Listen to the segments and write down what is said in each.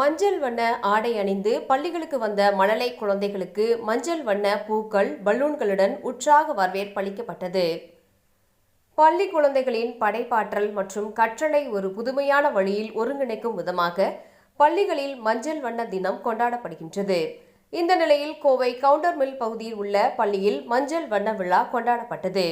மஞ்சள் வண்ண ஆடை அணிந்து பள்ளிகளுக்கு வந்த மழலை குழந்தைகளுக்கு மஞ்சள் வண்ண பூக்கள் பலூன்களுடன் உற்சாக வரவேற்பளிக்கப்பட்டது. பள்ளி குழந்தைகளின் படைப்பாற்றல் மற்றும் கற்றலை ஒரு புதுமையான வழியில் ஒருங்கிணைக்கும் விதமாக பள்ளிகளில் மஞ்சள் வண்ண தினம் கொண்டாடப்படுகின்றது. இந்த நிலையில் கோவை கவுண்டர் மில் பகுதியில் உள்ள பள்ளியில் மஞ்சள் வண்ண விழா கொண்டாடப்பட்டது.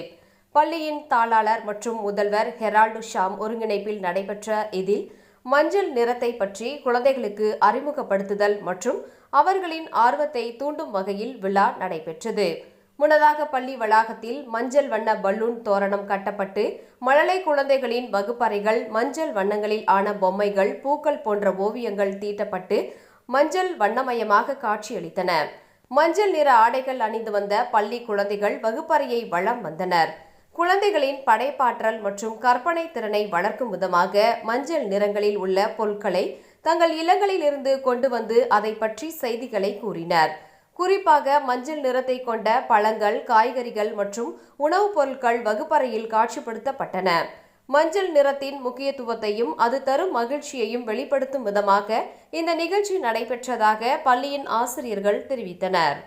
பள்ளியின் தாளாளர் மற்றும் முதல்வர் ஹெரால்டு ஷாம் ஒருங்கிணைப்பில் நடைபெற்ற இதில் மஞ்சள் நிறத்தை பற்றி குழந்தைகளுக்கு அறிமுகப்படுத்துதல் மற்றும் அவர்களின் ஆர்வத்தை தூண்டும் வகையில் விழா நடைபெற்றது. முன்னதாக பள்ளி வளாகத்தில் மஞ்சள் வண்ண பலூன் தோரணம் கட்டப்பட்டு மழலை குழந்தைகளின் வகுப்பறைகள் மஞ்சள் வண்ணங்களில் ஆன பொம்மைகள் பூக்கள் போன்ற ஓவியங்கள் தீட்டப்பட்டு மஞ்சள் வண்ணமயமாக காட்சியளித்தன. மஞ்சள் நிற ஆடைகள் அணிந்து வந்த பள்ளி குழந்தைகள் வகுப்பறையை வளம் வந்தனர். குழந்தைகளின் படைப்பாற்றல் மற்றும் கற்பனை திறனை வளர்க்கும் விதமாக மஞ்சள் நிறங்களில் உள்ள பொருட்களை தங்கள் இல்லங்களிலிருந்து கொண்டு வந்து அதை பற்றி செய்திகளை கூறினர். குறிப்பாக மஞ்சள் நிறத்தை கொண்ட பழங்கள் காய்கறிகள் மற்றும் உணவுப் பொருட்கள் வகுப்பறையில் காட்சிப்படுத்தப்பட்டன. மஞ்சள் நிறத்தின் முக்கியத்துவத்தையும் அது தரும் மகிழ்ச்சியையும் வெளிப்படுத்தும் விதமாக இந்த நிகழ்ச்சி நடைபெற்றதாக பள்ளியின் ஆசிரியர்கள் தெரிவித்தனர்.